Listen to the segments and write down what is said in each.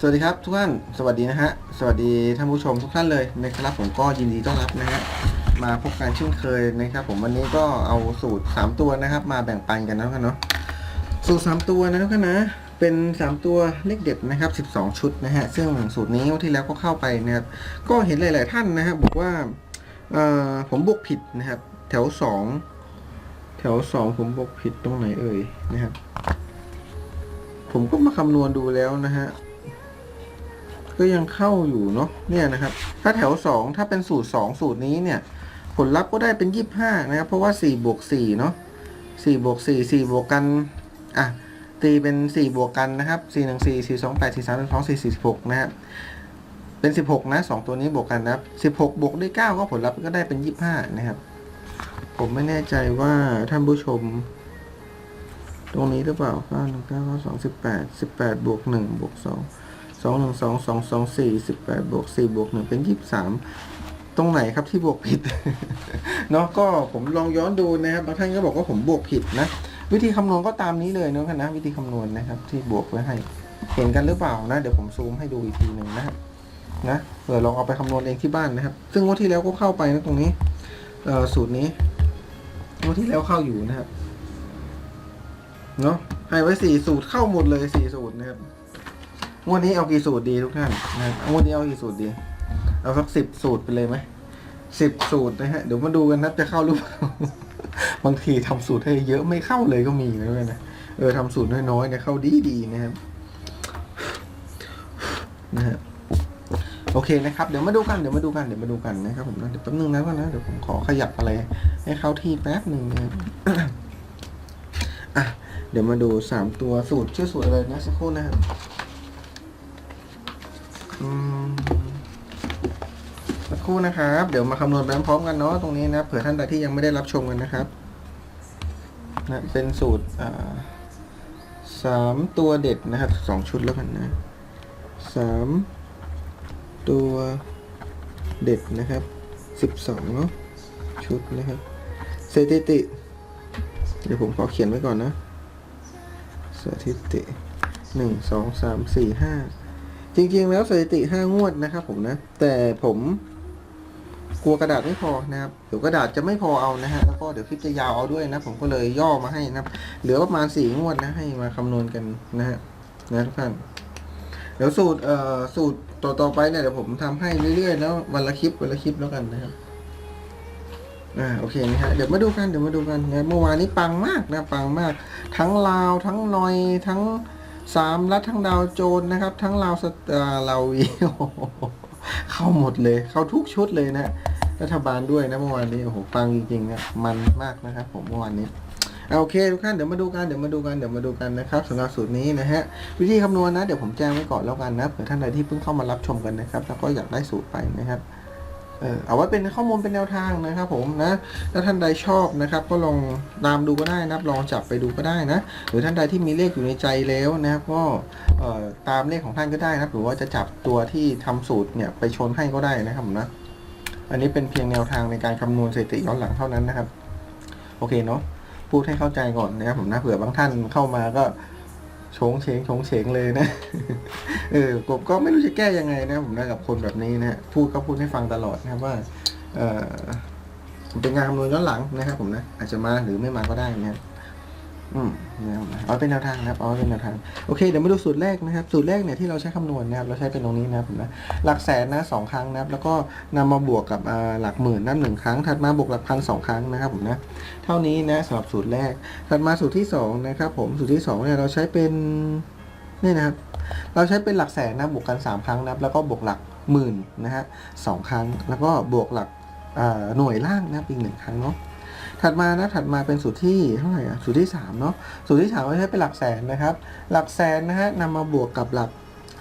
สวัสดีครับทุกท่าน สวัสดีนะฮะ สวัสดีท่านผู้ชมทุกท่านเลยนะครับ ผมก็ยินดีต้อนรับนะฮะ มาพบกันเช่นเคยนะครับ ผมวันนี้ก็เอาสูตร 3 ตัวนะครับ มาแบ่งปันกันนะทุกท่านเนาะ สูตร 3 ตัวนะทุกท่านนะ เป็น 3 ตัวเลขเด็ดนะครับ 12 ชุดนะฮะ ซึ่งสูตรนี้ที่แล้วก็เข้าไปนะครับ ก็เห็นหลาย ๆ ท่านนะครับบอกว่าเอ่อผมบวกผิดนะครับ แถว 2 แถว 2 ผมบวกผิดตรงไหนเอ่ยนะครับ ผมก็มาคำนวณดูแล้วนะฮะ ก็ยังเข้าอยู่เนาะเนี่ยนะครับ ถ้าแถว 2 ถ้าเป็นสูตร 2 สูตรนี้เนี่ย ผลลัพธ์ก็ได้เป็น 25 นะครับ เพราะว่า4บวก4เนาะ4บวก4 4บวกกัน อะ ตีเป็น 4 บวกกันนะครับ 4 1 4 4 2 8 4 3 2 4 4 6 นะครับ เป็น 16 นะ 2 ตัวนี้บวกกันนะครับ 16 บวกด้วย 9 ก็ผลลัพธ์ก็ได้เป็น 25 นะครับ ผมไม่แน่ใจว่าท่านผู้ชม ตรงนี้หรือเปล่า9 1 9 2 18 18 บวก 1 บวก 2 สองหนึ่งสองสองสองสี่สิบแปดบวกสี่บวกหนึ่งเป็นยี่สิบสามตรงไหนครับที่บวกผิด เนาะก็ผมลองย้อนดูนะครับบางท่านก็บอกว่าผมบวกผิดนะ วิธีคำนวณก็ตามนี้เลยเนาะนะวิธีคำนวณนะครับ ที่บวกไว้ให้ เห็นกันหรือเปล่านะ เดี๋ยวผมซูมให้ดูอีกทีหนึ่งนะครับนะเผื่อลองเอาไปคำนวณเองที่บ้านนะครับ ซึ่งงวดที่แล้วก็เข้าไปนะตรงนี้เออสูตรนี้งวดที่แล้วเข้าอยู่นะครับเนาะให้ไว้สี่สูตรเข้าหมดเลยสี่สูตรนะครับ งวดนี้เอากี่สูตรดีทุกท่านนะงวดนี้เอากี่สูตรดี เอาสักสิบสูตรไปเลยไหมสิบสูตรนะฮะ เดี๋ยวมาดูกันนะจะเข้าหรือเปล่า บางทีทำสูตรให้เยอะไม่เข้าเลยก็มีนะเว้ยนะ เออทำสูตรน้อยๆเนี่ยเข้าดีดีๆนะครับ นะฮะ โอเคนะครับ เดี๋ยวมาดูกัน เดี๋ยวมาดูกัน เดี๋ยวมาดูกันนะครับผมนะเดี๋ยวแป๊บนึงนะก่อนนะ เดี๋ยวผมขอขยับอะไร ให้เข้าที่แป๊บหนึ่งนะครับอะ เดี๋ยวมาดูสามตัวสูตรชื่อสูตรอะไรนะสักครู่นะครับ สักครู่นะครับ เดี๋ยวมาคำนวณไปพร้อมกันเนาะตรงนี้นะเผื่อท่านใดที่ยังไม่ได้รับชมกันนะครับนะเป็นสูตรสามตัวเด็ดนะครับสองชุดแล้วกันนะสามตัวเด็ดนะครับสิบสองเนาะชุดนะครับสถิติ เดี๋ยวผมขอเขียนไว้ก่อนนะสถิติหนึ่งสองสามสี่ห้า จริง ๆ แล้วสถิติ5งวดนะครับผมนะ แต่ผมกลัวกระดาษไม่พอนะครับ เดี๋ยวกระดาษจะไม่พอเอานะฮะ แล้วก็เดี๋ยวคลิปจะยาวเอาด้วยนะ ผมก็เลยย่อมาให้นะครับเหลือประมาณ4งวดนะ ให้มาคำนวณกันนะฮะนะทุกท่าน เดี๋ยวสูตรเอ่อสูตรต่อต่อไปเนี่ยเดี๋ยวผมทำให้เรื่อยๆแล้ววันละคลิปวันละคลิปแล้วกันนะครับ อ่าโอเคนะฮะ เดี๋ยวมาดูกันเดี๋ยวมาดูกันนะเมื่อวานนี้ปังมากนะปังมาก ทั้งลาวทั้งนอยทั้ง สามรัฐทั้งดาวโจนนะครับ ทั้งลาวสตาร์ลาวีโอเข้าหมดเลย เข้าทุกชุดเลยนะรัฐบาลด้วยนะเมื่อวานนี้โอ้โหปังจริงๆนะมันมากนะครับ ผมเมื่อวานนี้โอเคทุกท่านเดี๋ยวมาดูกันเดี๋ยวมาดูกันเดี๋ยวมาดูกันนะครับสำหรับสูตรนี้นะฮะวิธีคำนวณนะเดี๋ยวผมแจ้งไว้ก่อนแล้วกันนะเผื่อท่านใดที่เพิ่งเข้ามารับชมกันนะครับ แล้วก็อยากได้สูตรไปนะครับ เอาไว้เป็นข้อมูลเป็นแนวทางนะครับผมนะถ้าท่านใดชอบนะครับ ก็ลองตามดูก็ได้นะครับลองจับไปดูก็ได้นะ หรือท่านใดที่มีเลขอยู่ในใจแล้วนะครับก็ตามเลขของท่านก็ได้นะครับ หรือว่าจะจับตัวที่ทำสูตรเนี่ยไปชนให้ก็ได้นะครับผมนะอันนี้เป็นเพียงแนวทางในการคำนวณสถิติย้อนหลังเท่านั้นนะครับ โอเคเนาะพูดให้เข้าใจก่อนนะครับผมนะเผื่อบางท่านเข้ามาก็ โฉงเฉงโฉงเฉงเลยนะ เออผมก็ไม่รู้จะแก้ยังไงนะผมนะกับคนแบบนี้นะพูดก็พูดให้ฟังตลอดนะว่า เออมันเป็นงานคำนวณย้อนหลังนะครับผมนะ อาจจะมาหรือไม่มาก็ได้นะครับ อืมนะครับเอาเป็นแนวทางนะครับเอาเป็นแนวทางโอเคเดี๋ยวมาดูสูตรแรกนะครับ สูตรแรกเนี่ยที่เราใช้คำนวณนะครับเราใช้เป็นตรงนี้นะครับผมนะหลักแสนนะสองครั้งนะครับ แล้วก็นำมาบวกกับหลักหมื่นนับหนึ่งครั้ง ถัดมาบวกหลักพันสองครั้งนะครับผมนะเท่านี้นะสำหรับสูตรแรก ถัดมาสูตรที่สองนะครับ ผมสูตรที่สองเนี่ยเราใช้เป็นนี่นะครับเราใช้เป็นหลักแสนนะบวกกันสามครั้งนะครับ แล้วก็บวกหลักหมื่นนะฮะสองครั้ง แล้วก็บวกหลักหน่วยล่างนะครับอีกหนึ่งครั้งเนาะ ถัดมานะถัดมาเป็นสูตรที่เท่าไหร่อะสูตรที่สามเนาะสูตรที่สามเราใช้เป็นหลักแสนนะครับ หลักแสนนะฮะนำมาบวกกับหลัก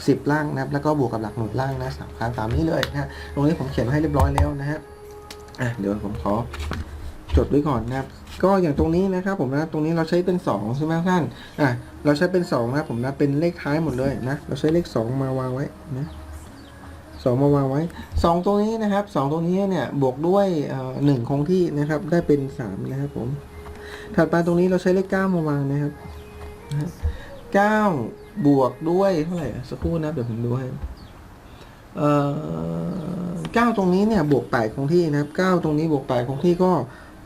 สิบล่างนะครับแล้วก็บวกกับหลักหน่วยล่างนะสามครั้งตามนี้เลยนะตรงนี้ผมเขียนไว้ให้เรียบร้อยแล้วนะฮะอะเดี๋ยวผมขอจดไว้ก่อนนะครับ ก็อย่างตรงนี้นะครับ ผมนะตรงนี้เราใช้เป็นสองใช่ไหมท่านอะเราใช้เป็นสองนะครับผมนะเป็นเลขท้ายหมดเลยนะ เราใช้เลขสองมาวางไว้นะ สองมาวางไว้สองตรงนี้นะครับสองตรงนี้เนี่ยบวกด้วยหนึ่งคงที่นะครับ ได้เป็นสามนะครับผม ถัดไปตรงนี้เราใช้เลขเก้ามาวางนะครับเก้าบวกด้วยเท่าไหร่สักครู่นะเดี๋ยวผมดูให้เอ่อเก้าตรงนี้เนี่ยบวกแปดคงที่นะครับเก้าตรงนี้บวกแปดคงที่ก็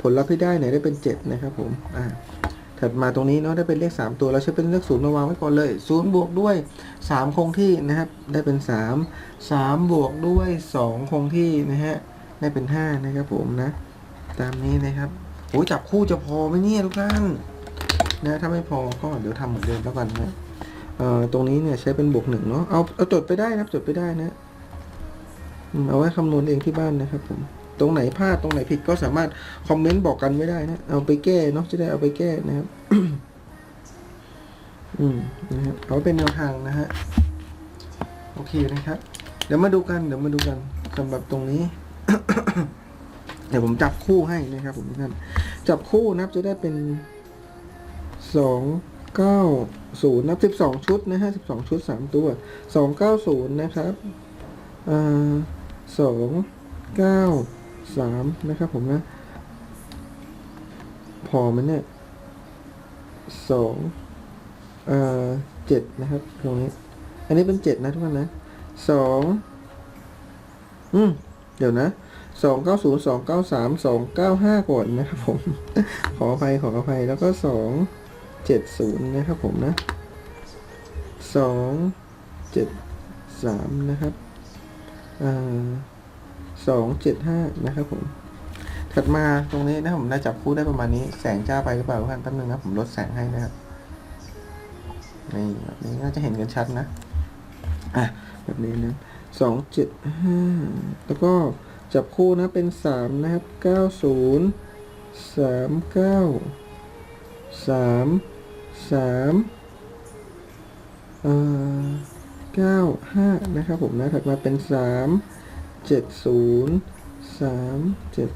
ผลลัพธ์ที่ได้เนี่ยได้เป็นเจ็ดนะครับผมอ่า ถัดมาตรงนี้เนาะได้เป็นเลขสามตัวเราใช้เป็นเลขศูนย์มาวางไว้ก่อนเลยศูนย์บวกด้วยสามคงที่นะครับได้เป็นสามสามบวกด้วยสองคงที่นะฮะได้เป็นห้านะครับผมนะ ตามนี้นะครับโอ้ยจับคู่จะพอไหมเนี่ยทุกท่านนะถ้าไม่พอก็เดี๋ยวทำเหมือนเดิมแล้วกันนะเอ่อตรงนี้เนี่ยใช้เป็นบวกหนึ่งเนาะเอาเอาจดไปได้นะจดไปได้นะเอาไว้คำนวณเองที่บ้านนะครับผม ตรงไหนพลาดตรงไหนผิดก็สามารถคอมเมนต์บอกกันไว้ได้นะเอาไปแก้เนาะจะได้เอาไปแก้นะครับอืมนะครับเอาเป็นแนวทางนะฮะโอเคนะครับ เดี๋ยวมาดูกันเดี๋ยวมาดูกันสำหรับตรงนี้เดี๋ยวผมจับคู่ให้นะครับ ผมท่านจับคู่นะครับจะได้เป็นสองเก้าศูนย์นับสิบสองชุดนะฮะสิบสองชุดสามตัวสองเก้าศูนย์นะครับอ่าสองเก้า สามนะครับผมนะ พอไหมเนี่ยสองเอ่อเจ็ดนะครับ ตรงนี้ อันนี้เป็นเจ็ดนะทุกท่านนะสองอืม เดี๋ยวนะสองเก้าศูนย์สองเก้าสามสองเก้าห้าก่อนนะครับผม ขออภัยขออภัยแล้วก็สองเจ็ดศูนย์นะครับผมนะสองเจ็ดสามนะครับอ่า สองเจ็ดห้านะครับผม ถัดมาตรงนี้นะผมได้จับคู่ได้ประมาณนี้ แสงจ้าไปหรือเปล่าท่านแป๊บนึงนะผมลดแสงให้นะครับ นี่แบบนี้น่าจะเห็นกันชัดนะ อะ แบบนี้นะสองเจ็ดห้าแล้วก็จับคู่นะเป็นสามนะครับเก้าศูนย์สามเก้าสามสามเอ่อเก้าห้านะครับผมนะถัดมาเป็นสาม เจ็ดศูนย์สามเจ็ด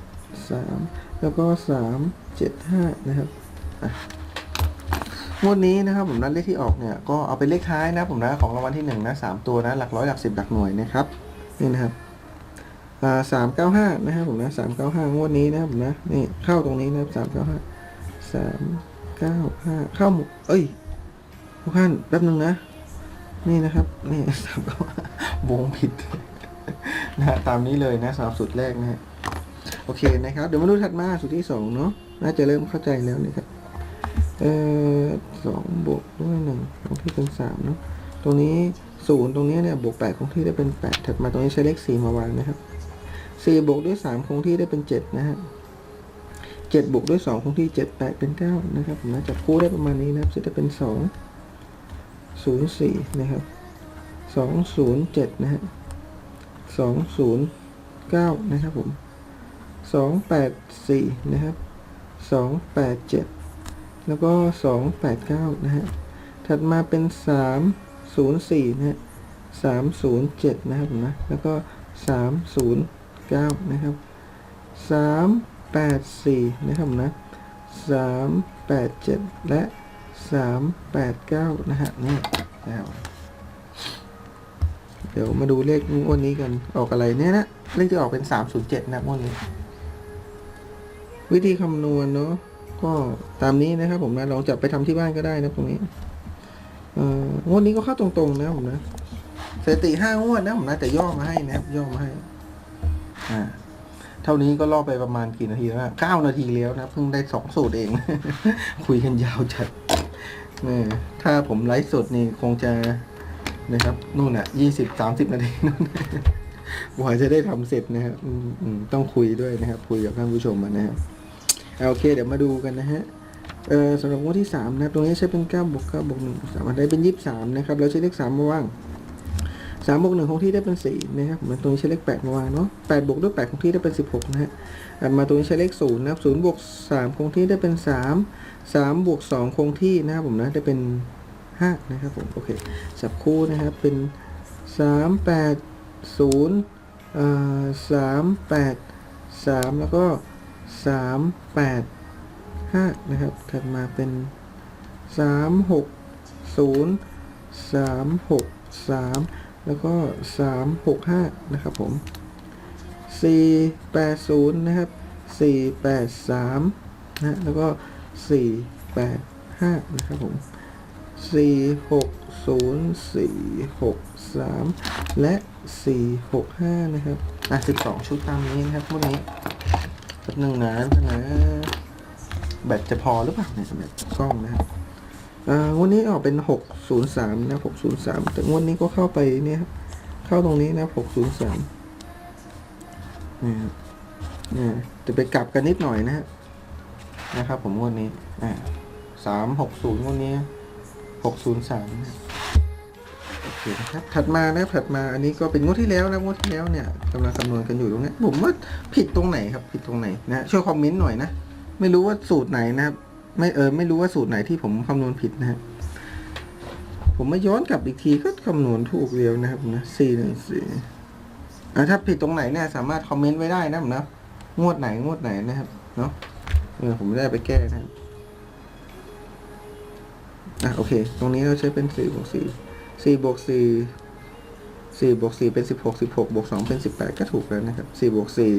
สามแล้วก็สามเจ็ดห้านะครับอะงวดนี้นะครับผมนัดเลขที่ออกเนี่ยก็เอาเป็นเลขท้ายนะผมนะของรางวัลที่หนึ่งนะสามตัวนะหลักร้อยหลักสิบหลักหน่วยนะครับนี่นะครับสามเก้าห้านะครับผมนะสามเก้าห้างวดนี้นะครับผมนะนี่เข้าตรงนี้นะครับสามเก้าห้าสามเก้าห้าเข้าหมดเอ้ยทุกท่านแป๊บนึงนะ นี่นะครับนี่สามเก้าวงผิด นะฮะตามนี้เลยนะสำหรับสูตรแรกนะฮะโอเคนะครับ เดี๋ยวมาดูถัดมาสูตรที่สองเนาะน่าจะเริ่มเข้าใจแล้วนะครับเอ่อสองบวกด้วยหนึ่งคงที่เป็นสามเนาะตรงนี้ศูนย์ตรงนี้เนี่ยบวกแปดคงที่ได้เป็นแปดถัดมาตรงนี้ใช้เลขสี่มาวางนะครับสี่บวกด้วยสามคงที่ได้เป็นเจ็ดนะฮะเจ็ดบวกด้วยสองคงที่เจ็ดแปดเป็นเก้านะครับผมนะจับคู่ได้ประมาณนี้นะครับจะได้เป็นสองศูนย์สี่นะครับสองศูนย์เจ็ดนะฮะ สองศูนะครับผมสองแปดสี่นะครับสองแปดเจ็ดแล้วก็ 289 นะฮะ ถัดมาเป็น 304 นะฮะ 307 นะครับผมนะ แล้วก็ 309 นะครับ 384 นะครับผมนะ 387 และ 389 นะฮะ นี่นะครับ เดี๋ยวมาดูเลขงวดนี้กัน ออกอะไรเนี่ยนะ เลขที่ออกเป็น307นย์เจ็ดนะงวดนี้ วิธีคำนวณเนาะ ก็ตามนี้นะครับผมนะ ลองจับไปทำที่บ้านก็ได้นะตรงนี้งวดนี้ก็เข้าตรงๆนะผมนะสถิติห้างวดนะผมนะแต่ย่อมาให้นะครับ ย่อมาให้ อ่า เท่านี้ก็ล่อไปประมาณกี่นาทีแล้วเก้านาทีแล้วนะเพิ่งได้สองสูตรเอง คุยกันยาวจัดเนี่ยถ้าผมไลฟ์สดนี่คงจะ นะครับนู่นอะยี่สิบสามสิบนาทีนู่นกว่าจะได้ทำเสร็จนะครับต้องคุยด้วยนะครับ คุยกับท่านผู้ชมอะนะครับอ่าโอเค เดี๋ยวมาดูกันนะฮะเออสำหรับงวดที่สามนะครับ ตรงนี้ใช้เป็นเก้าบวกเก้าบวกหนึ่งสามได้เป็นยี่สิบสามนะครับแล้วใช้เลขสามมาว่างสามบวกหนึ่งคงที่ได้เป็นสี่นะครับผมตรงนี้ใช้เลขแปดมาวางเนาะแปดบวกด้วยแปดคงที่ได้เป็นสิบหกนะฮะอะมาตรงนี้ใช้เลขศูนย์นะครับศูนย์บวกสามคงที่ได้เป็นสามสามบวกสองคงที่นะครับผมนะได้เป็น ห้านะครับผมโอเคจับคู่นะครับเป็นสามแปดศูนย์เอ่อสามแปดสามแล้วก็สามแปดห้านะครับ ถัดมาเป็นสามหกศูนย์สามหกสามแล้วก็สามหกห้านะครับผมสี่แปดศูนย์นะครับสี่แปดสามนะแล้วก็สี่แปดห้านะครับผม สี่หกศูนย์สี่หกสามและสี่หกห้านะครับ อะสิบสองชุดตามนี้นะครับพวกนี้แป๊บหนึ่งนะนะ แบตจะพอหรือเปล่าในสำหรับกล้องนะครับอ่างวันนี้ออกเป็นหกศูนย์สามนะหกศูนย์สามแต่งวันนี้ก็เข้าไปเนี่ยครับ เข้าตรงนี้นะหกศูนย์สามนี่ครับเนี่ยจะไปกลับกันนิดหน่อยนะนะครับผมงวันนี้อ่าสามหกศูนย์วันนี้ หกศูนย์สามโอเคนะครับถัดมานะถัดมาอันนี้ก็เป็นงวดที่แล้วนะงวดที่แล้วเนี่ยกำลังคำนวณกันอยู่ตรงนี้ผมว่าผิดตรงไหนครับผิดตรงไหนนะช่วยคอมเมนต์หน่อยนะไม่รู้ว่าสูตรไหนนะครับไม่เออไม่รู้ว่าสูตรไหนที่ผมคำนวณผิดนะฮะผมมาย้อนกลับอีกทีก็คำนวณถูกเรียวนะครับนะสี่หนึ่งสี่อะถ้าผิดตรงไหนเนี่ยสามารถคอมเมนต์ไว้ได้นะผมนะงวดไหนงวดไหนนะครับเนาะเออผมได้ไปแก้นะครับ อะโอเค ตรงนี้เราใช้เป็นสี่บวกสี่สี่บวกสี่สี่บวกสี่เป็นสิบหกสิบหกบวกสองเป็นสิบแปดก็ถูกแล้วนะครับสี่บวกสี่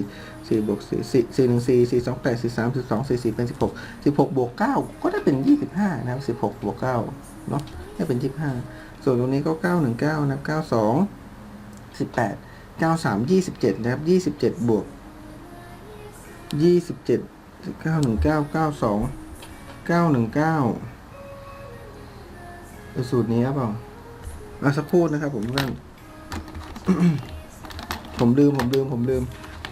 สี่บวกสี่สี่สี่หนึ่งสี่สี่สองแปดสี่สามสี่สองสี่สี่เป็นสิบหกสิบหกบวกเก้าก็ได้เป็นยี่สิบห้านะครับสิบหกบวกเก้าเนาะได้เป็นยี่สิบห้าส่วนตรงนี้ก็เก้าหนึ่งเก้านะครับเก้าสองสิบแปดเก้าสามยี่สิบเจ็ดนะครับยี่สิบเจ็ดบวกยี่สิบเจ็ดเก้าหนึ่งเก้าเก้าสองเก้าหนึ่งเก้า เป็นสูตรนี้หรือเปล่าอะสักครู่นะครับ ผมเพื่อนผมลืมผมลืม ผมลืม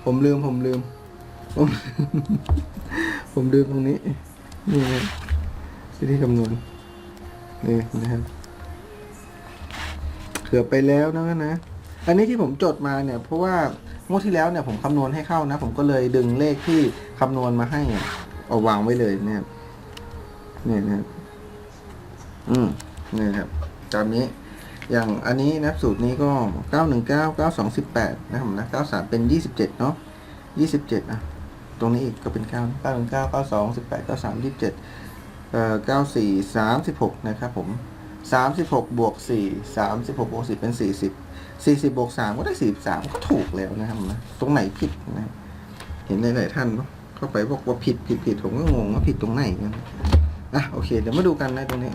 ผมลืมผมลืม ผมผมลืมตรงนี้ นี่นะวิธีคำนวณนี่นะครับเกือบไปแล้วนะนะ อันนี้ที่ผมจดมาเนี่ย เพราะว่างวดที่แล้วเนี่ยผมคำนวณให้เข้านะ ผมก็เลยดึงเลขที่คำนวณมาให้เอาวางไว้เลยนะครับเนี่ยนะอืม นี่ครับตามนี้อย่างอันนี้นะสูตรนี้ก็ 919 9218 นะครับนะ93 เป็น 27 เนาะ27 อะ ตรงนี้อีกก็เป็น 9 919 92 18 93 27เอ่อ94 36 นะครับผม 36 บวก 4 36 บวก4เป็น 40 40 บวก 3 ก็ได้ 43 ก็ถูกแล้วนะครับนะตรงไหนผิดนะ เห็นหลายๆท่านเนอะเข้าไปบอกว่าผิดผิดผิดผมก็งงว่าผิดตรงไหนกันอะโอเค เดี๋ยวมาดูกันนะตรงนี้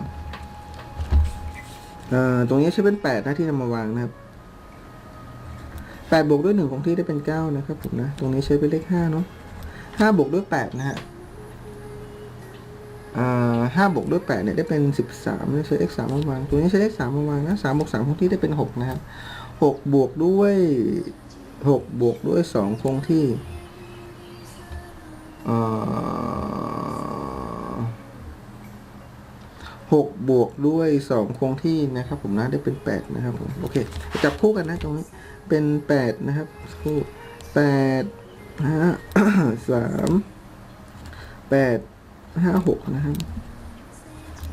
ตรงนี้ใช้เป็นแปดนะที่นำมาวางนะครับแปดบวกด้วยหนึ่งของที่ได้เป็นเก้านะครับผมนะ ตรงนี้ใช้เป็นเลขห้าเนาะห้าบวกด้วยแปดนะฮะห้าบวกด้วยแปดเนี่ยได้เป็นสิบสามใช้เลขสามมาวางตรงนี้ใช้เลขสามมาวางนะสามบวกสามคงที่ได้เป็นหกนะครับหกบวกด้วยหกบวกด้วยสองคงที่เอ่อ หกบวกด้วยสองคงที่นะครับผมนะได้เป็นแปดนะครับผมโอเคจับคู่กันนะตรงนี้เป็นแปดนะครับคู่แปดห้าสามแปดห้าหกนะครับ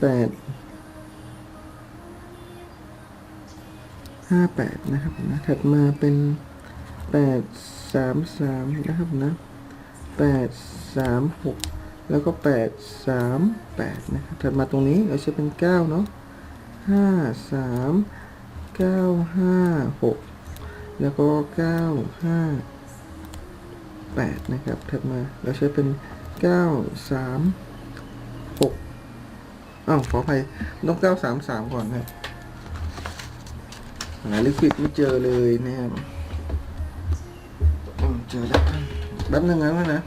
แปดห้าแปดนะครับนะถัดมาเป็นแปดสามสามนะครับผมนะแปดสามหก แล้วก็แปดสามแปดนะครับ ถัดมาตรงนี้เราใช้เป็นเก้าเนาะห้าสามเก้าห้าหกแล้วก็เก้าห้าแปดนะครับ ถัดมาเราใช้เป็นเก้าสามหกอ้าวขออภัยต้องเก้าสามสามก่อนนะหาลิควิดไม่เจอเลยนะครับเจอแล้วแป๊บนึงนะว่านะ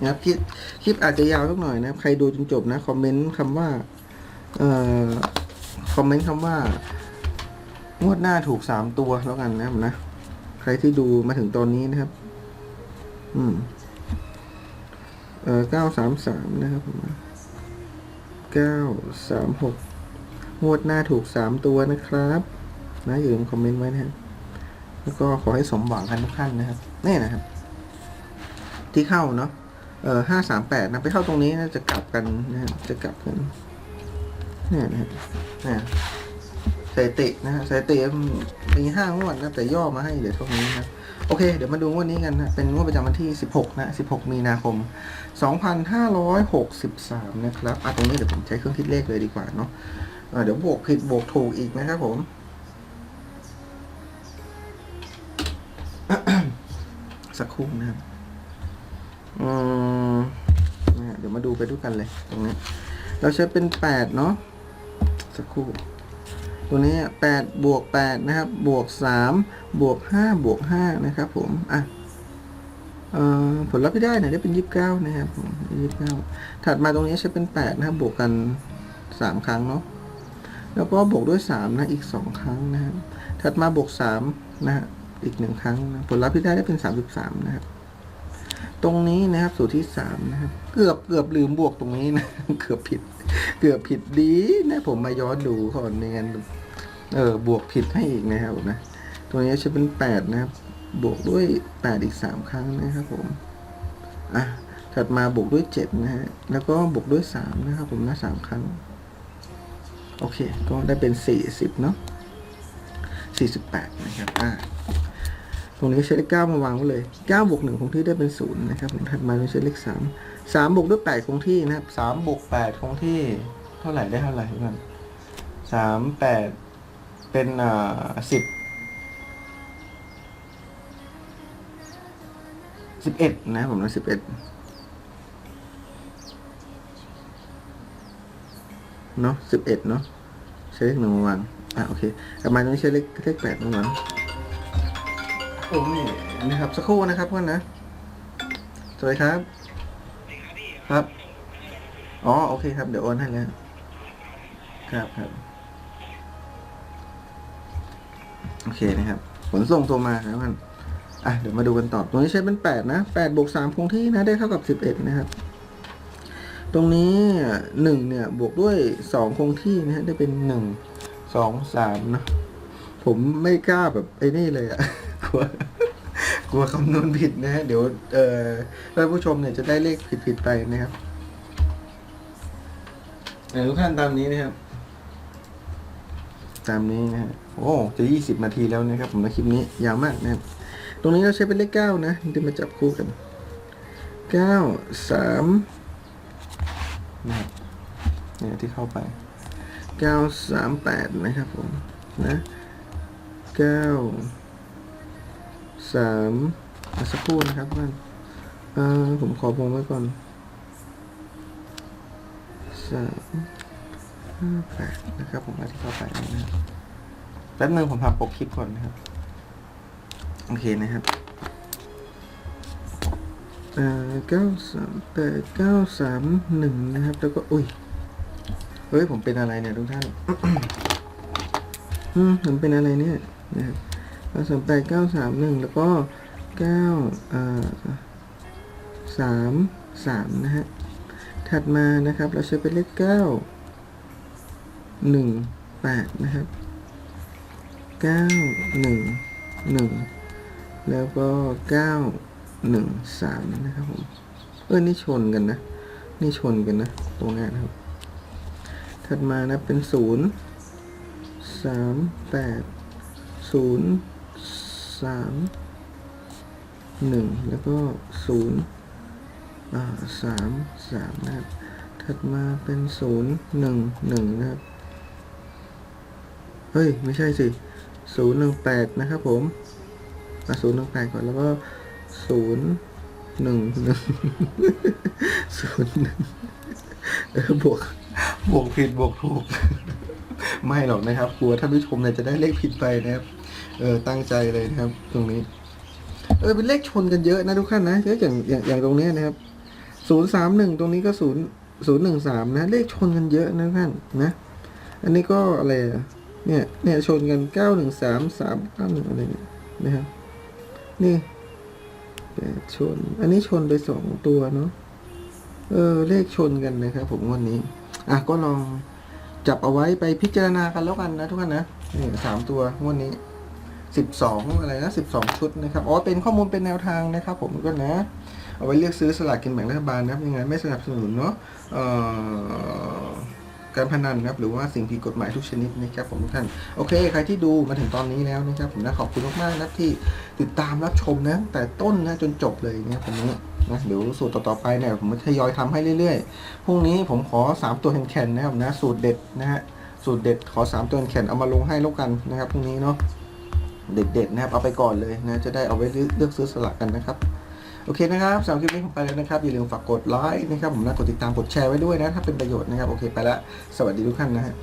นะครับคลิปคลิปอาจจะยาวสักหน่อยนะครับ ใครดูจนจบนะคอมเมนต์คำว่าเอ่อคอมเมนต์คำว่างวดหน้าถูกสามตัวแล้วกันนะครับนะ ใครที่ดูมาถึงตอนนี้นะครับ อืม เอ่อเก้าสามสามนะครับผมเก้าสามหกงวดหน้าถูกสามตัวนะครับ นะอย่าลืมคอมเมนต์ไว้นะครับแล้วก็ขอให้สมหวังกันทุกท่านนะครับนี่นะครับ ที่เข้าเนาะ เออห้าสามแปดนะ ไปเข้าตรงนี้นะจะกลับกันนะจะกลับกันเนี่ยนะฮะเนี่ยสถิตินะฮะสถิติมีห้างวดนะแต่ย่อมาให้เดี๋ยวเท่านี้นะโอเค เดี๋ยวมาดูงวดนี้กันนะ เป็นงวดประจำวันที่ 16 นะ 16 มีนาคม 2563 นะครับ อะ ตรงนี้เดี๋ยวผมใช้เครื่องคิดเลขเลยดีกว่าเนาะเอ่อเดี๋ยวบวกผิดบวกถูกอีกนะครับผม สักครู่นะครับ อืม ดี๋ยวมาดูไปด้วยกันเลยตรงนี้ เราใช้เป็นแปดเนาะสักครู่ ตัวนี้แปดบวกแปดนะครับ บวกสามบวกห้าบวกห้านะครับผม อะผลลัพธ์ที่ได้เนี่ยได้เป็นยี่สิบเก้านะครับยี่สิบเก้าถัดมาตรงนี้ใช้เป็นแปดนะครับ บวกกันสามครั้งเนาะแล้วก็บวกด้วยสามนะ อีกสองครั้งนะครับถัดมาบวกสามนะฮะอีกหนึ่งครั้งนะผลลัพธ์ที่ได้ได้เป็นสามสิบสามนะครับ ตรงนี้นะครับ สูตรที่สามนะครับ เกือบเกือบลืมบวกตรงนี้นะ เกือบผิด เกือบผิดดีนะผมมาย้อนดูก่อนในงานเออบวกผิดให้อีกนะครับผมนะตัวนี้จะเป็นแปดนะครับ บวกด้วยแปดอีกสามครั้งนะครับผมอะถัดมาบวกด้วยเจ็ดนะฮะแล้วก็บวกด้วยสามนะครับ ผมนะสามครั้ง โอเค ก็ได้เป็นสี่สิบเนาะสี่สิบแปดนะครับอ่า ตรงนี้ใช้เลขเก้ามาวางไว้เลยเก้าบวกหนึ่งคงที่ได้เป็นศูนย์นะครับผมถัดมาเราใช้เลขสามสามบวกด้วยแปดคงที่นะครับสามบวกแปดคงที่เท่าไหร่ได้เท่าไหร่กันสามแปดเป็นอ่าสิบสิบเอ็ดนะผมนะสิบเอ็ดเนาะสิบเอ็ดเนาะใช้เลขหนึ่งมาวางอะโอเคกลับมาตรงนี้ใช้เลขเลขแปดมาวาง โอ้ยนะครับสักครู่นะครับเพื่อนนะสวัสดีครับ ครับ อ๋อโอเคครับ เดี๋ยวโอนให้แล้ว ครับครับโอเคนะครับ ผลส่งตัวมาครับเพื่อนอะเดี๋ยวมาดูกันต่อตรงนี้ใช้เป็นแปดนะแปดบวกสามคงที่นะได้เท่ากับสิบเอ็ดนะครับ ตรงนี้หนึ่งเนี่ยบวกด้วยสองคงที่นะฮะได้เป็นหนึ่งสองสามเนะผมไม่กล้าแบบไอ้นี่เลยอะ กลัวกลัวคำนวณผิดนะฮะเดี๋ยวเอ่อท่านผู้ชมเนี่ยจะได้เลขผิดผิดๆไปนะครับเอ่อทุกท่านตามนี้นะครับ ตามนี้นะฮะโอ้จะยี่สิบนาทีแล้วนะครับ ผมในคลิปนี้ยาวมากนะครับ ตรงนี้เราใช้เป็นเลขเก้านะที่มาจับคู่กันเก้าสามนะครับเนี่ยที่เข้าไปเก้าสามแปดนะครับผมนะเก้า สามสักครู่นะครับเพื่อนอผมขอพงไว้ก่อนสามห้าแปดนะครับ ผมอาที่เข้าไปนะครับแป๊บนึงผมพาปกคลิปก่อนนะครับ โอเคนะครับเอ่อเก้าสามแปดเก้าสามหนึ่งนะครับ แล้วก็อุ้ยเฮ้ยผมเป็นอะไรเนี่ยทุกท่าน อืมผมเป็นอะไรเนี่ยนะครับ สามแปดเก้าสามหนึ่งแล้วก็เก้าอ่าสามสามนะฮะ ถัดมานะครับเราใช้เป็นเลขเก้าหนึ่งแปดนะครับเก้าหนึ่งหนึ่งแล้วก็เก้าหนึ่งสามนะครับผม เออนี่ชนกันนะ นี่ชนกันนะตรงนี้นครับ ถัดมานะเป็นศูนย์สามแปดศูนย์ สามหนึ่งแล้วก็ศูนย์สามสามนะครับ ถัดมาเป็นศูนย์หนึ่งหนึ่งนะครับ เฮ้ย ไม่ใช่สิศูนย์หนึ่งแปดนะครับผมศูนย์หนึ่งแปดก่อนแล้วก็ศูนย์หนึ่งหนึ่งศูนย์หนึ่งเออบวก บวกผิดบวกถูก ไม่หรอกนะครับกลัวท่านผู้ชมเนี่ยจะได้เลขผิดไปนะครับ เออตั้งใจเลยนะครับ ตรงนี้ เออเป็นเลขชนกันเยอะนะทุกท่านนะเยอะอย่างอย่างอย่างตรงเนี้ยนะครับศูนย์สามหนึ่งตรงนี้ก็ศูนย์ศูนย์หนึ่งสามนะ เลขชนกันเยอะนะทุกท่านนะ อันนี้ก็อะไรเนี่ยเนี่ยชนกันเก้าหนึ่งสามสามเก้าหนึ่งอะไรเนี่ยนะครับนี่แปดชน อันนี้ชนไปสองตัวเนาะเออเลขชนกันนะครับผมวันนี้ อะก็ลอง จับเอาไว้ไปพิจารณากันแล้วกันนะทุกท่านนะนี่สามตัวงวดนี้สิบสองอะไรนะสิบสองชุดนะครับอ๋อเป็นข้อมูลเป็นแนวทางนะครับ ผมก็นะ เอาไว้เลือกซื้อสลากกินแบ่งรัฐบาลนะครับยังไงไม่สนับสนุนเนาะการพนันนะครับหรือว่าสิ่งผิดกฎหมายทุกชนิดนะครับผมทุกท่านโอเค ใครที่ดูมาถึงตอนนี้แล้วนะครับผมนะขอบคุณมากๆนะที่ติดตามรับชมนะแต่ต้นนะจนจบเลยเนะครับผมนี้นะเดี๋ยวสูตรต่อๆไปเนี่ยผมทยอยทำให้เรื่อยๆ พรุ่งนี้ผมขอ 3 ตัวแข็งๆนะครับนะสูตรเด็ดนะฮะสูตรเด็ดขอ 3 ตัวแข็งๆเอามาลงให้แล้วกันนะครับพรุ่งนี้เนาะเด็ดๆนะครับเอาไปก่อนเลยนะจะได้เอาไว้เลือกซื้อสลากกันนะครับโอเคนะครับสำหรับคลิปนี้ผมไปแล้วนะครับ อย่าลืมฝากกดไลค์นะครับผมนะกดติดตามกดแชร์ไว้ด้วยนะ ถ้าเป็นประโยชน์นะครับ โอเคไปแล้ว สวัสดีทุกท่านนะฮะ